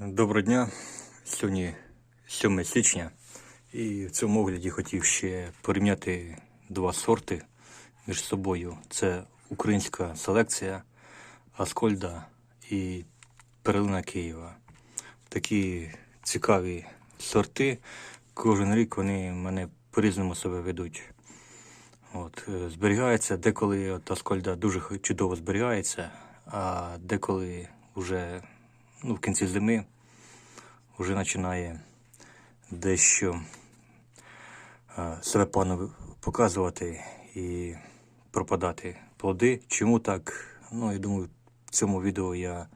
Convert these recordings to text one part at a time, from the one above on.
Доброго дня. Сьогодні 7 січня. І в цьому огляді хотів ще порівняти два сорти між собою. Це українська селекція Аскольда і Перлина Києва. Такі цікаві сорти. Кожен рік вони мене по-різному себе ведуть. От, е, зберігається, деколи от Аскольда дуже чудово зберігається, а деколи вже ну, в кінці зими вже починає дещо е, себе погано показувати і пропадати плоди. Чому так? Ну, я думаю, в цьому відео я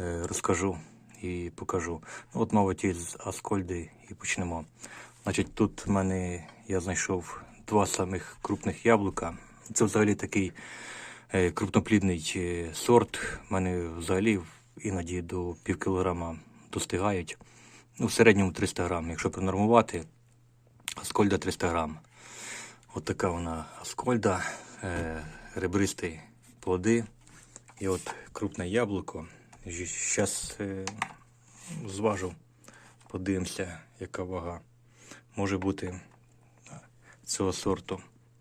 е, розкажу і покажу. Ну, от, мабуть, із Аскольди і почнемо. Значить, тут в мене я знайшов два самих крупних яблука. Це взагалі такий е, крупноплідний сорт. У мене взагалі іноді до пів кілограма достигають. Ну, в середньому 300 грам. Якщо пронормувати, Аскольда 300 грам. От така вона Аскольда, е, ребристі плоди. І от крупне яблуко. Зараз е, зважу, подивимося, яка вага може бути цього сорту.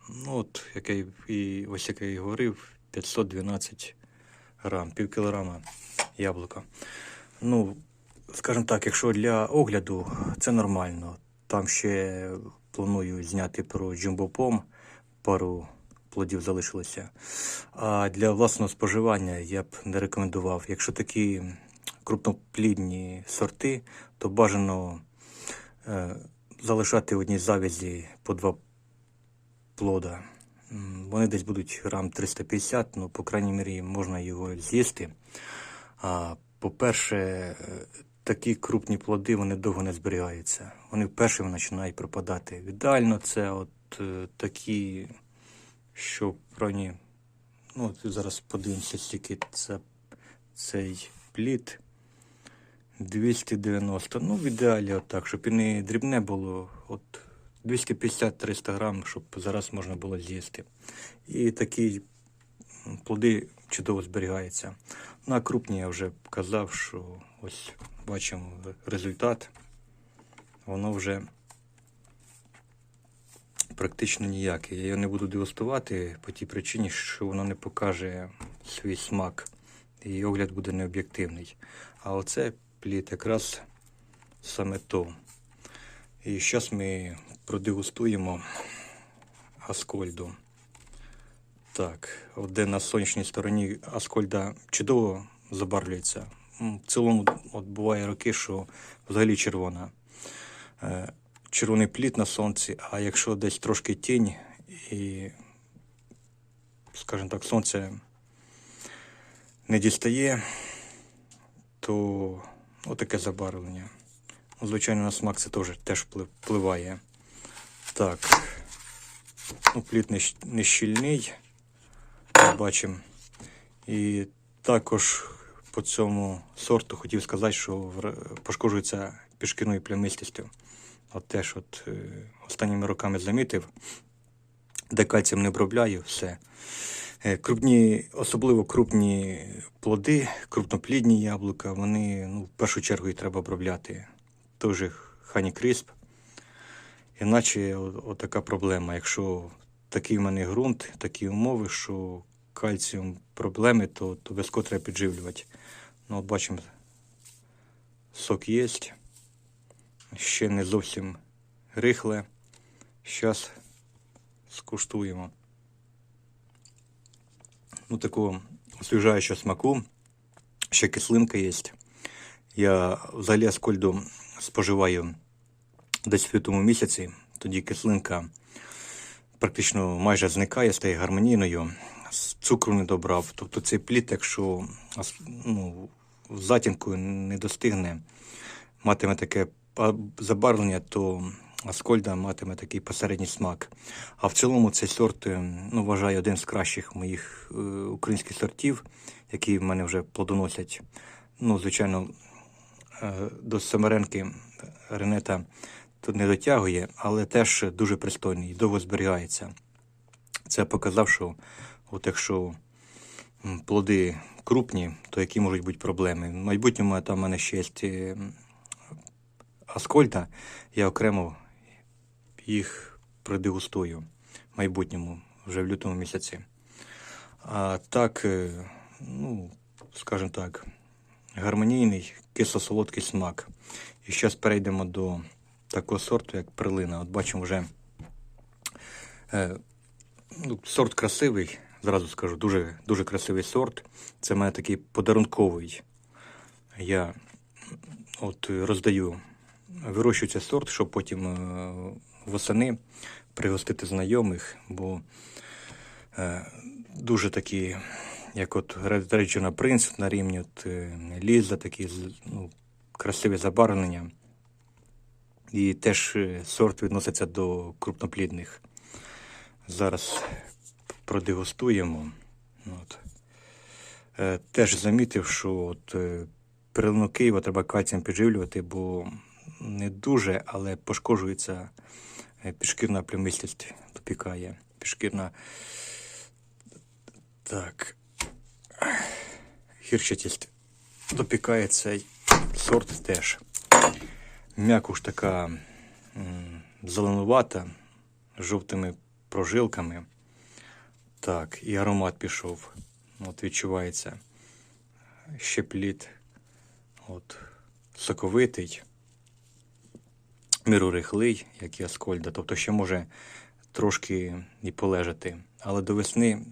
Ну, от, як я і ось як я і говорив, 512 грам, пів кілограма яблука. Ну, скажімо так, якщо для огляду, це нормально. Там ще планую зняти про джумбопом, пару плодів залишилося. А для власного споживання я б не рекомендував. Якщо такі крупноплідні сорти, то бажано е, залишати в одній завязі по два плода. Вони десь будуть грам 350, ну, по крайній мірі, можна його з'їсти. По-перше, е, такі крупні плоди вони довго не зберігаються. Вони вперше починають пропадати. Ідеально це от е, такі, що правні. Ну, зараз подивимося, скільки це цей плід. 290. Ну, в ідеалі отак, щоб і не дрібне було. От 250-300 грам, щоб зараз можна було з'їсти. І такі плоди чудово зберігаються. На крупні я вже казав, що ось бачимо результат. Воно вже практично ніяке. Я його не буду дегустувати по тій причині, що воно не покаже свій смак. І огляд буде необ'єктивний. А оце плід якраз саме то. І зараз ми продегустуємо Аскольду. Так, де на сонячній стороні Аскольда чудово забарвлюється. В цілому от буває роки, що взагалі червона. Е, Червоний плід на сонці, а якщо десь трошки тінь і, скажімо так, сонце не дістає, то отаке забарвлення. Звичайно, на смак це теж, теж впливає. Так. Ну, плід не, щільний, бачимо. І також по цьому сорту хотів сказати, що пошкоджується пішкиною плямистістю. От теж от, е, останніми роками замітив, де кальцієм не обробляю, все. Е, Крупні, особливо крупні плоди, крупноплідні яблука, вони ну, в першу чергу і треба обробляти. Той же Хані Крісп. Іначе отака проблема. Якщо такий в мене ґрунт, такі умови, що кальціум проблеми, то, обов'язково треба підживлювати. Ну, от бачимо, сок є. Ще не зовсім рихле. Зараз скуштуємо. Ну, такого освіжаючого смаку. Ще кислинка є. Я взагалі аскольду споживаю десь в лютому місяці. Тоді кислинка практично майже зникає, стає гармонійною. Цукру не добрав. Тобто цей плід, якщо ну, в затінку не достигне, матиме таке забарвлення, то Аскольда матиме такий посередній смак. А в цілому цей сорт е, ну, вважаю один з кращих моїх е, українських сортів, які в мене вже плодоносять. Ну, звичайно, е, до Семеренки Ренета тут не дотягує, але теж дуже пристойний і довго зберігається. Це показав, що от якщо плоди крупні, то які можуть бути проблеми. В майбутньому там в мене ще є Аскольда, я окремо їх продегустую в майбутньому, вже в лютому місяці. А так, е, ну, скажімо так, гармонійний кисло-солодкий смак. І зараз перейдемо до такого сорту, як перлина. От бачимо вже е, ну, сорт красивий, зразу скажу, дуже, дуже красивий сорт. Це в мене такий подарунковий. Я от роздаю, вирощую цей сорт, щоб потім е, восени пригостити знайомих, бо е, дуже такі, як от Реджина Принц на рівні от, е, Ліза, такі ну, красиві забарвлення. І теж сорт відноситься до крупноплідних. Зараз продегустуємо. От. Е, Теж замітив, що от, е, перлину Києва треба кальцієм підживлювати, бо не дуже, але пошкоджується е, підшкірна плямистість, допікає. Підшкірна. Так. Гірчатість допікає цей сорт теж. М'якуш така м, зеленувата, з жовтими прожилками. Так, і аромат пішов. От відчувається ще плід. От, соковитий, мирорихлий, як і Аскольда. Тобто ще може трошки і полежати. Але до весни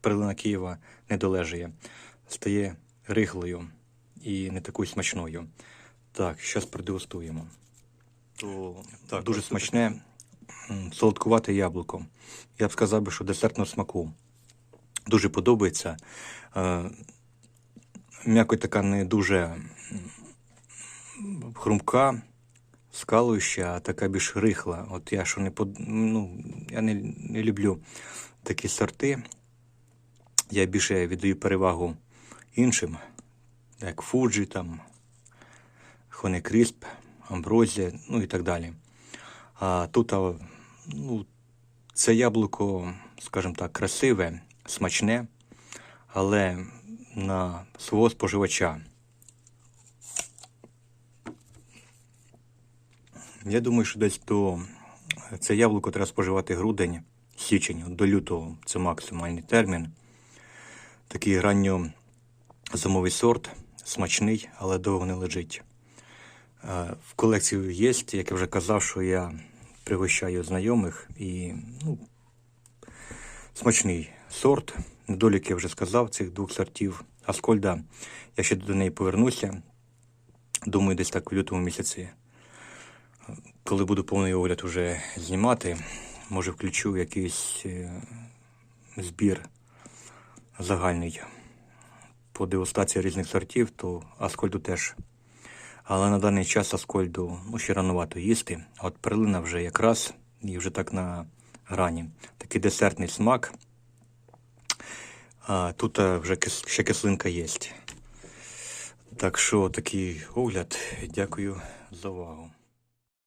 перлина Києва не долежує. Стає рихлою і не такою смачною. Так, зараз продегустуємо. То, так, дуже смачне, солодкувате яблуко. Я б сказав би, що десертного смаку. Дуже подобається. Е, М'якоть така не дуже хрумка, скалуюча, а така більш рихла. От я що не под... ну, я не, не люблю такі сорти. Я більше віддаю перевагу іншим, як Фуджі, там, Хонекрісп, Амброзія, ну і так далі. А тут ну, це яблуко, скажімо так, красиве, смачне, але на свого споживача. Я думаю, що десь до це яблуко треба споживати грудень, січень, до лютого це максимальний термін. Такий ранньо зимовий сорт, смачний, але довго не лежить. В колекції є, як я вже казав, що я пригощаю знайомих і ну, смачний сорт. Недолік я вже сказав цих двох сортів. Аскольда, я ще до неї повернуся. Думаю, десь так в лютому місяці. Коли буду повний огляд вже знімати, може включу якийсь е, збір загальний по дегустації різних сортів, то Аскольду теж. Але на даний час Аскольду ну, ще ранувато їсти. От перлина вже якраз і вже так на грані. Такий десертний смак. А тут вже кис- ще кислинка є. Так що такий огляд. Дякую за увагу.